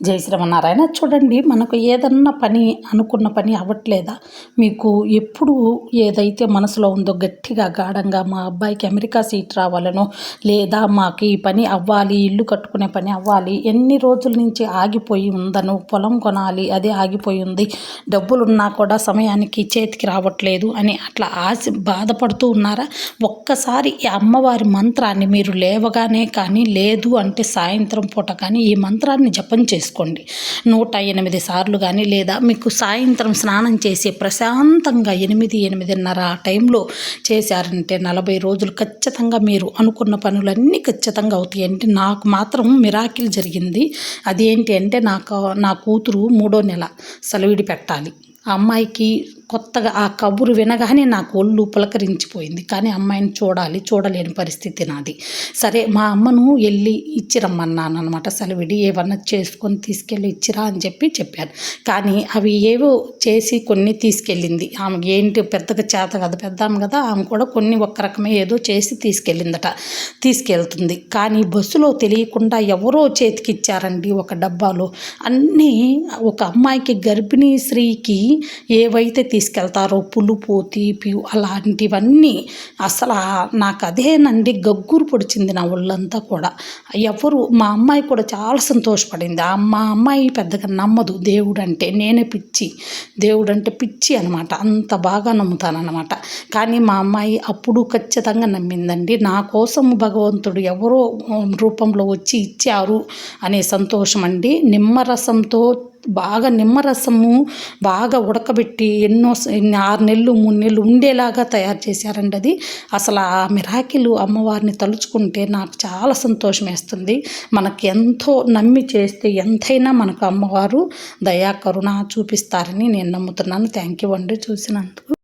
జై శ్రీమన్నారాయణ చూడండి మనకు ఏదన్నా పని అనుకున్న పని అవ్వట్లేదా? మీకు ఎప్పుడు ఏదైతే మనసులో ఉందో గట్టిగా గాఢంగా మా అబ్బాయికి అమెరికా సీట్ రావాలనో లేదా మాకు ఈ పని అవ్వాలి ఇల్లు కట్టుకునే పని అవ్వాలి ఎన్ని రోజుల నుంచి ఆగిపోయి ఉందను పొలం కొనాలి అదే ఆగిపోయి ఉంది డబ్బులున్నా కూడా సమయానికి చేతికి రావట్లేదు అని అట్లా ఆశ బాధపడుతూ ఉన్నారా? ఒక్కసారి ఈ అమ్మవారి మంత్రాన్ని మీరు లేవగానే కానీ లేదు అంటే సాయంత్రం పూట కానీ ఈ మంత్రాన్ని జపం తీసుకోండి. నూట ఎనిమిది సార్లు కానీ లేదా మీకు సాయంత్రం స్నానం చేసి ప్రశాంతంగా ఎనిమిది ఎనిమిదిన్నర ఆ టైంలో చేశారంటే నలభై రోజులు ఖచ్చితంగా మీరు అనుకున్న పనులన్నీ ఖచ్చితంగా అవుతాయి అంటే నాకు మాత్రం మిరాకిల్ జరిగింది. అదేంటి అంటే నాకు నా కూతురు మూడో నెల సెలవిడి పెట్టాలి ఆ అమ్మాయికి కొత్తగా ఆ కబురు వినగానే నాకు ఒళ్ళు పులకరించిపోయింది. కానీ అమ్మాయిని చూడాలి చూడలేని పరిస్థితి నాది. సరే మా అమ్మను వెళ్ళి ఇచ్చిరమ్మన్నాను అనమాట సెలవిడి ఏమన్నా చేసుకొని తీసుకెళ్ళి ఇచ్చిరా అని చెప్పి చెప్పాను. కానీ అవి ఏవో చేసి కొన్ని తీసుకెళ్ళింది. ఆమె ఏంటి పెద్దగా చేత కదా పెద్దాము కదా ఆమె కూడా కొన్ని ఒక్క రకమే ఏదో చేసి తీసుకెళ్ళిందట తీసుకెళ్తుంది. కానీ బస్సులో తెలియకుండా ఎవరో చేతికి ఇచ్చారండి ఒక డబ్బాలో. అన్నీ ఒక అమ్మాయికి గర్భిణీ స్త్రీకి ఏవైతే తీసుకెళ్తారో పులుపు తీపి అలాంటివన్నీ అసలు నాకు అదేనండి గగ్గురు పొడిచింది నా ఒళ్ళంతా కూడా. ఎవరు మా అమ్మాయి కూడా చాలా సంతోషపడింది. ఆ మా అమ్మాయి పెద్దగా నమ్మదు దేవుడు అంటే నేనే పిచ్చి. దేవుడు అంటే పిచ్చి అనమాట అంత బాగా నమ్ముతానమాట కానీ మా అమ్మాయి అప్పుడు ఖచ్చితంగా నమ్మిందండి. నా కోసం భగవంతుడు ఎవరో రూపంలో వచ్చి ఇచ్చారు అనే సంతోషం అండి నిమ్మరసంతో బాగా నిమ్మరసము బాగా ఉడకబెట్టి ఎన్నో ఆరు నెలలు మూడు నెలలు ఉండేలాగా తయారు చేశారండి అది. అసలు ఆ మిరాకిలు అమ్మవారిని తలుచుకుంటే నాకు చాలా సంతోషం వేస్తుంది. మనకి ఎంతో నమ్మి చేస్తే ఎంతైనా మనకు అమ్మవారు దయా కరుణ చూపిస్తారని నేను నమ్ముతున్నాను. థ్యాంక్ యూ అండి చూసినందుకు.